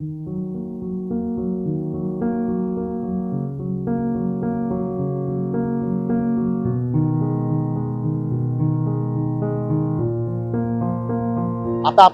आता आपण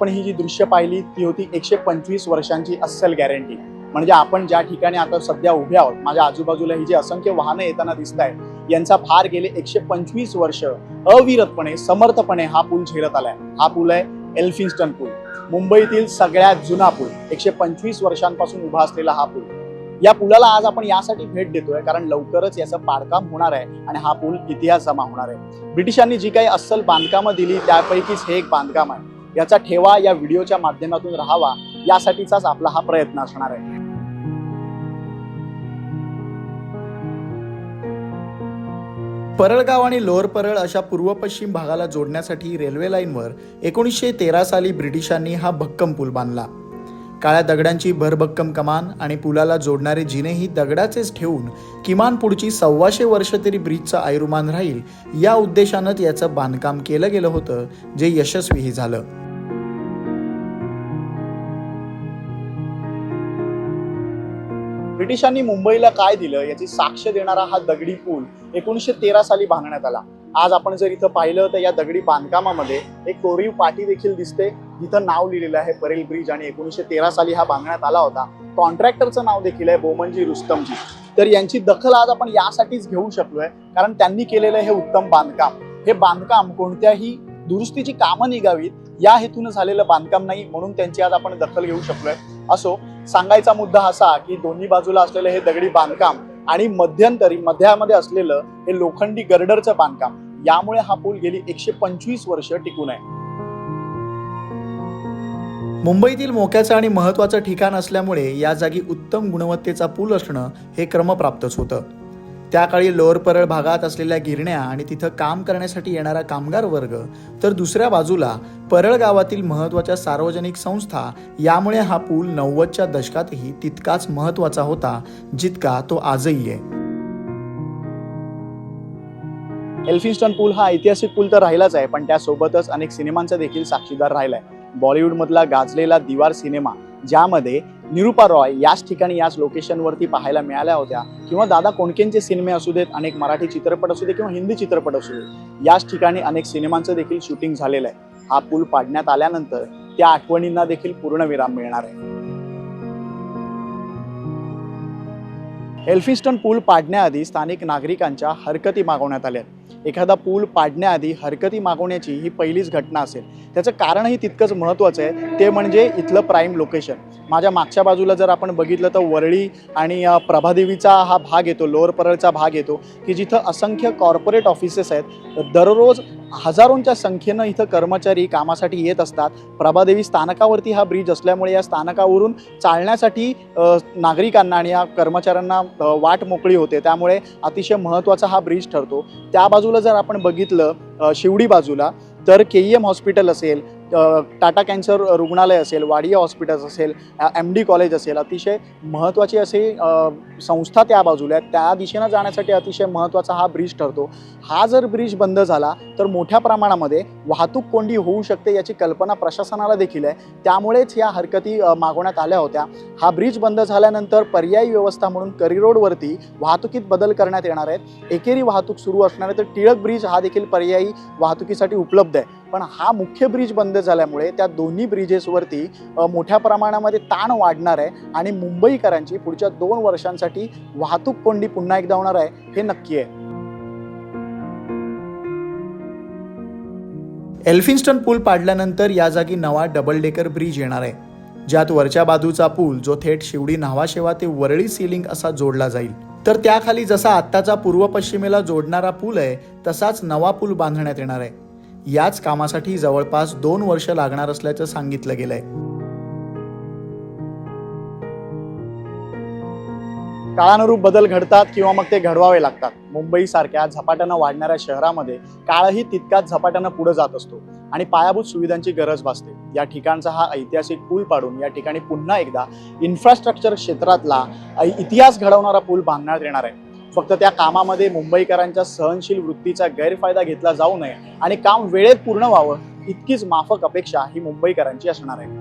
ही जी दृश्य पाहिली ती होती एकशे पंचवीस वर्षांची अस्सल गॅरंटी म्हणजे आपण ज्या ठिकाणी आता सध्या उभे आहोत माझ्या आजूबाजूला ही जी असंख्य वाहनं येताना दिसत आहेत यांचा भार गेले एकशे पंचवीस वर्ष अविरतपणे समर्थपणे हा पूल झेलत आलाय. हा पूल आहे एल्फिन्स्टन पूल. मुंबईतील सगळ्यात जुना पूल एकशे पंचवीस वर्षांपासून उभा असलेला हा पूल. या पुलाला आज आपण यासाठी भेट देतोय कारण लवकरच याचं पाडकाम होणार आहे आणि हा पूल इतिहास जमा होणार आहे. ब्रिटिशांनी जी काही अस्सल बांधकामं दिली त्यापैकीच हे एक बांधकाम आहे. याचा ठेवा या व्हिडिओच्या माध्यमातून राहावा यासाठीचाच आपला हा प्रयत्न असणार आहे. परळगाव आणि लोअर परळ अशा पूर्व पश्चिम भागाला जोडण्यासाठी रेल्वे लाईनवर एकोणीसशे तेरा साली ब्रिटिशांनी हा भक्कम पूल बांधला. काळ्या दगडांची भरभक्कम कमान आणि पुलाला जोडणारे जिनेही दगडाचेच ठेवून किमान पुढची सव्वाशे वर्ष तरी ब्रिजचं आयुर्मान राहील या उद्देशानं याचं बांधकाम केलं गेलं होतं जे यशस्वीही झालं. ब्रिटिशांनी मुंबईला काय दिलं याची साक्ष देणारा हा दगडी पूल एकोणीसशे तेरा साली बांधण्यात आला. आज आपण जर इथं पाहिलं तर या दगडी बांधकामामध्ये एक कोरीव पाटी देखील दिसते. जिथं नाव लिहिलेलं आहे परेल ब्रिज आणि एकोणीसशे तेरा साली हा बांधण्यात आला होता. कॉन्ट्रॅक्टरचं नाव देखील आहे बोमनजी रुस्तमजी. तर यांची दखल आज आपण यासाठीच घेऊ शकलोय कारण त्यांनी केलेलं हे उत्तम बांधकाम. हे बांधकाम कोणत्याही दुरुस्तीची कामं निघावीत या हेतून झालेलं बांधकाम नाही म्हणून त्यांची आज आपण दखल घेऊ शकलोय. असो सांगायचा मुद्दा असा की दोन्ही बाजूला असलेलं हे दगडी बांधकाम आणि मध्यंतरी मध्यामध्ये असलेलं हे लोखंडी गर्डरचं बांधकाम यामुळे हा पूल गेली एकशे पंचवीस वर्ष टिकून आहे. मुंबईतील मोक्याचं आणि महत्त्वाचं ठिकाण असल्यामुळे या जागी उत्तम गुणवत्तेचा पूल असणं हे क्रमप्राप्तच होतं. त्या काळी लोअर परळ भागात असलेल्या गिरण्या आणि तिथं काम करण्यासाठी येणारा कामगार वर्ग तर दुसऱ्या बाजूला परळ गावातील महत्त्वाच्या सार्वजनिक संस्था यामुळे हा पूल नव्वदच्या दशकातही तितकाच महत्त्वाचा होता जितका तो आजही आहे. एल्फिन्स्टन पूल हा ऐतिहासिक पूल तर राहिलाच आहे पण त्यासोबतच अनेक सिनेमांचा देखील साक्षीदार राहिलाय. बॉलिवूडमधला गाजलेला दिवार सिनेमा ज्यामध्ये निरुपा रॉय याच ठिकाणी याच लोकेशनवरती पाहायला मिळाल्या होत्या. किंवा दादा कोणकेंचे सिनेमे असू देत अनेक मराठी चित्रपट असू दे किंवा हिंदी चित्रपट असू दे याच ठिकाणी अनेक सिनेमांचं देखील शूटिंग झालेलं आहे. हा पूल पाडण्यात आल्यानंतर त्या आठवणींना देखील पूर्णविराम मिळणार आहे. एल्फिन्स्टन पूल पाडण्याआधी स्थानिक नागरिकांच्या हरकती मागवण्यात आल्या. एखादा पूल पाडण्याआधी हरकती मागवण्याची ही पहिलीच घटना असेल. त्याचं कारणही तितकंच महत्त्वाचं आहे. ते म्हणजे इथलं प्राईम लोकेशन. माझ्या मागच्या बाजूला जर आपण बघितलं तर वरळी आणि प्रभादेवीचा हा भाग येतो लोअर परळचा भाग येतो की जिथं असंख्य कॉर्पोरेट ऑफिसेस आहेत. दररोज हजारोंच्या संख्येनं इथं कर्मचारी कामासाठी येत असतात. प्रभादेवी स्थानकावरती हा ब्रिज असल्यामुळे या स्थानकावरून चालण्यासाठी नागरिकांना आणि या कर्मचाऱ्यांना वाट मोकळी होते. त्यामुळे अतिशय महत्त्वाचा हा ब्रिज ठरतो. त्या बाजूला जर आपण बघितलं शिवडी बाजूला तर के ई एम हॉस्पिटल असेल टाटा कॅन्सर रुग्णालय असेल वाडिया हॉस्पिटल असेल एम डी कॉलेज असेल अतिशय महत्त्वाची असे संस्था त्या बाजूला आहेत. त्या दिशेनं जाण्यासाठी अतिशय महत्त्वाचा हा ब्रिज ठरतो. हा जर ब्रिज बंद झाला तर मोठ्या प्रमाणामध्ये वाहतूक कोंडी होऊ शकते याची कल्पना प्रशासनाला देखील आहे. त्यामुळेच या हरकती मागवण्यात आल्या होत्या. हा ब्रिज बंद झाल्यानंतर पर्यायी व्यवस्था म्हणून करी रोडवरती वाहतुकीत बदल करण्यात येणार आहेत. एकेरी वाहतूक सुरू असणार आहे तर टिळक ब्रिज हा देखील पर्यायी वाहतुकीसाठी उपलब्ध आहे. पण हा मुख्य ब्रिज बंद झाल्यामुळे त्या दोन्ही ब्रिजेसवरती मोठ्या प्रमाणामध्ये ताण वाढणार आहे आणि मुंबईकरांची पुढच्या दोन वर्षांसाठी वाहतूक कोंडी पुन्हा एकदा होणार आहे हे नक्की आहे. एल्फिन्स्टन पूल पाडल्यानंतर या जागी नवा डबल डेकर ब्रिज येणार आहे. ज्यात वरच्या बाजूचा पूल जो थेट शिवडी न्हावाशेवा ते वरळी सिलिंग असा जोडला जाईल. तर त्याखाली जसा आत्ताचा पूर्व पश्चिमेला जोडणारा पूल आहे तसाच नवा पूल बांधण्यात येणार आहे. याच कामासाठी जवळपास दोन वर्ष लागणार असल्याचं सांगितलं गेलंय. काळानुरूप बदल घडतात किंवा मग ते घडवावे लागतात. मुंबईसारख्या झपाट्यानं वाढणाऱ्या शहरामध्ये काळही तितकाच झपाट्यानं पुढे जात असतो आणि पायाभूत सुविधांची गरज भासते. या ठिकाणचा हा ऐतिहासिक पूल पाडून या ठिकाणी पुन्हा एकदा इन्फ्रास्ट्रक्चर क्षेत्रातला ऐ- इतिहास घडवणारा पूल बांधण्यात येणार आहे. फक्त त्या कामामध्ये मुंबईकरांच्या सहनशील वृत्तीचा गैरफायदा घेतला जाऊ नये आणि काम वेळेत पूर्ण व्हावं इतकीच माफक अपेक्षा ही मुंबईकरांची असणार आहे.